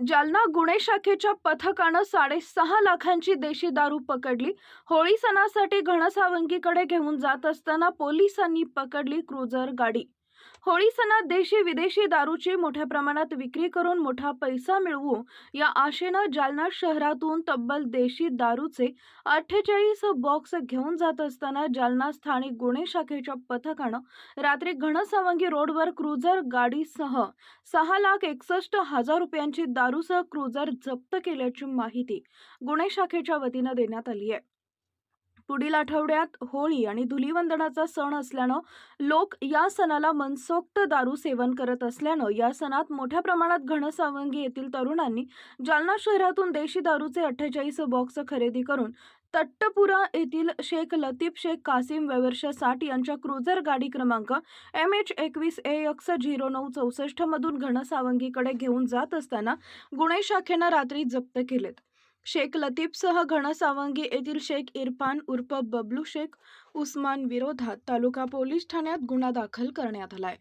जालना गुन्हे शाखेच्या पथकानं साडेसहा लाखांची देशी दारू पकडली. होळी सणासाठी घनसावंगीकडे घेऊन जात असताना पोलिसांनी पकडली क्रुझर गाडी. होळी सणात देशी विदेशी दारूची मोठ्या प्रमाणात विक्री करून मोठा पैसा मिळवू या आशेनं जालना शहरातून तब्बल देशी दारूचे अठ्ठेचाळीस बॉक्स घेऊन जात असताना जालना स्थानिक गुन्हे शाखेच्या पथकानं रात्री घनसावंगी रोडवर क्रुझर गाडीसह सहा लाख एकसष्ट हजार रुपयांची दारूसह क्रुझर जप्त केल्याची माहिती गुन्हे शाखेच्या वतीनं देण्यात आली आहे. पुढील आठवड्यात होळी आणि धुलीवंदनाचा सण असल्यानं लोक या सणाला मनसोक्त दारू सेवन करत असल्यानं या सणात मोठ्या प्रमाणात घनसावंगी येथील तरुणांनी जालना शहरातून देशी दारूचे अठ्ठेचाळीस बॉक्स खरेदी करून तट्टपुरा येथील शेख लतीफ शेख कासिम वेवर्ष साठ यांच्या क्रुझर गाडी क्रमांक एम एच एकवीस ए एक्स झिरो नऊ चौसष्ट मधून घनसावंगीकडे घेऊन जात असताना गुन्हे शाखेनं रात्री जप्त केलेत. शेख लतीफसह घनसावंगी येथील शेख इरफान उर्फ बबलू शेख उस्मान विरोधात तालुका पोलीस ठाण्यात गुन्हा दाखल करण्यात आलाय.